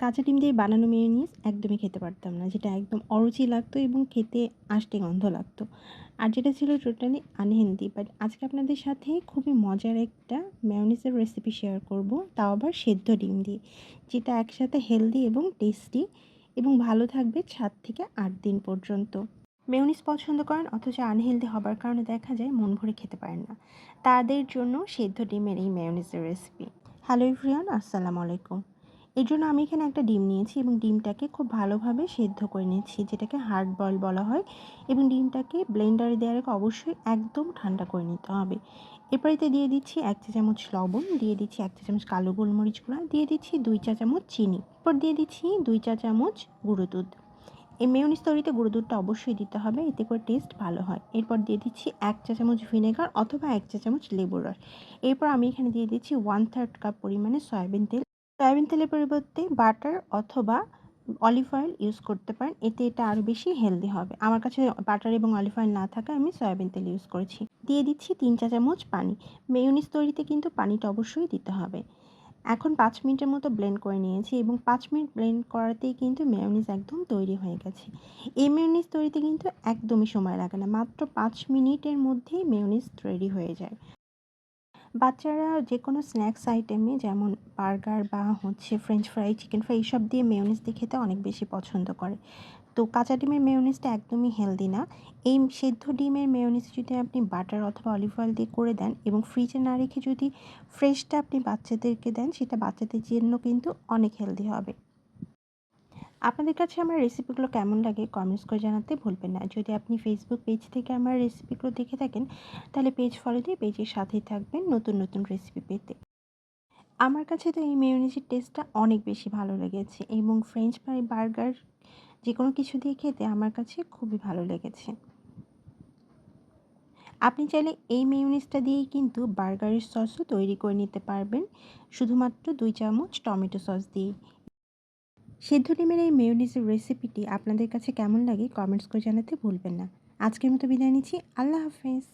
কাঁচা ডিম দিয়ে বানানো মেয়োনিজ একদমই খেতে পারতাম না, যেটা একদম অরুচি লাগতো এবং খেতে আষ্টে গন্ধ লাগতো। আর যেটা ছিল টোটালি আনহেলদি বাট আজকে আপনাদের সাথে খুবই মজার একটা মেয়োনিজের রেসিপি শেয়ার করব, তাও আবার সেদ্ধ ডিম দিয়ে, যেটা একসাথে হেলদি এবং টেস্টি এবং ভালো থাকবে সাত থেকে আট দিন পর্যন্ত। মেয়োনিজ পছন্দ করেন, অথচ আনহেলদি হবার কারণে দেখা যায় মন ভরে খেতে পারেন না। তাদের জন্য সেদ্ধ ডিমের এই মেয়োনিজের রেসিপি হ্যালো ইভরিয়ান আসসালামু আলাইকুম। এর জন্য আমি এখানে একটা ডিম নিয়েছি এবং ডিমটাকে খুব ভালোভাবে সেদ্ধ করে নিয়েছি, যেটাকে হার্ড বল বলা হয়। এবং ডিমটাকে ব্লেন্ডারে দেওয়ার আগে অবশ্যই একদম ঠান্ডা করে নিতে হবে। এরপরেতে দিয়ে দিচ্ছি এক চা চামচ লবণ, দিয়ে দিচ্ছি এক চা চামচ কালো গোলমরিচ গুঁড়া, দিয়ে দিচ্ছি দুই চা চামচ চিনি। এরপর দিয়ে দিচ্ছি দুই চা চামচ গুঁড়ো দুধ। এই মেয়নিজ তৈরিতে গুঁড়ো দুধটা অবশ্যই দিতে হবে, এতে করে টেস্ট ভালো হয়। এরপর দিয়ে দিচ্ছি এক চা চামচ ভিনেগার অথবা এক চা চামচ লেবুর রস। এরপর আমি এখানে দিয়ে দিচ্ছি ওয়ান থার্ড কাপ পরিমাণে সয়াবিন তেল। সয়াবিন তেলের পরিবর্তে বাটার অথবা অলিভ অয়েল ইউজ করতে পারেন। এতে এটা আরও বেশি হেলদি হবে। আমার কাছে বাটার এবং অলিভ অয়েল না থাকায় আমি সয়াবিন তেল ইউজ করেছি। দিয়ে দিচ্ছি তিন চা চামচ পানি। মেয়নিজ তৈরিতে কিন্তু পানিটা অবশ্যই দিতে হবে। এখন পাঁচ মিনিটের মতো ব্লেন্ড করে নিয়েছি এবং পাঁচ মিনিট ব্লেন্ড করাতেই কিন্তু মেয়নিজ একদম তৈরি হয়ে গেছে। এই মেয়নিজ তৈরিতে কিন্তু একদমই সময় লাগে না। মাত্র পাঁচ মিনিটের মধ্যেই মেয়নিজ তৈরি হয়ে যায়। বাচ্চারা যে কোনো স্ন্যাক্স আইটেমে যেমন বার্গার বা হচ্ছে ফ্রেঞ্চ ফ্রাই, চিকেন ফ্রাই এইসব দিয়ে মেয়নিজ দিয়ে খেতে অনেক বেশি পছন্দ করে। তো কাঁচা ডিমের মেয়নিজটা একদমই হেলদি না। এই সেদ্ধ ডিমের মেয়নিজ যদি আপনি বাটার অথবা অলিভ অয়েল দিয়ে করে দেন এবং ফ্রিজে না রেখে যদি ফ্রেশটা আপনি বাচ্চাদেরকে দেন, সেটা বাচ্চাদের জন্য কিন্তু অনেক হেলদি হবে। আপনাদের কাছে আমার রেসিপিগুলো কেমন লাগে কমেন্টস করে জানাতে ভুলবেন না। যদি আপনি ফেসবুক পেজ থেকে আমার রেসিপিগুলো দেখে থাকেন, তাহলে পেজ ফলো দিয়ে পেজের সাথেই থাকবেন নতুন নতুন রেসিপি পেতে। আমার কাছে তো এই মেয়োনিজের টেস্টটা অনেক বেশি ভালো লেগেছে এবং ফ্রেঞ্চ ফ্রাই বার্গার যে কোনো কিছু দিয়ে খেতে আমার কাছে খুবই ভালো লেগেছে। আপনি চাইলে এই মেয়োনিজটা দিয়েই কিন্তু বার্গারের সসও তৈরি করে নিতে পারবেন। শুধুমাত্র দুই চামচ টমেটো সস দিয়ে সিদ্ধ ডিমের এই মেয়োনিজের রেসিপিটি আপনাদের কাছে কেমন লাগে কমেন্টস করে জানাতে ভুলবেন না। আজকের মতো বিদায় নিচ্ছি। আল্লাহ হাফেজ।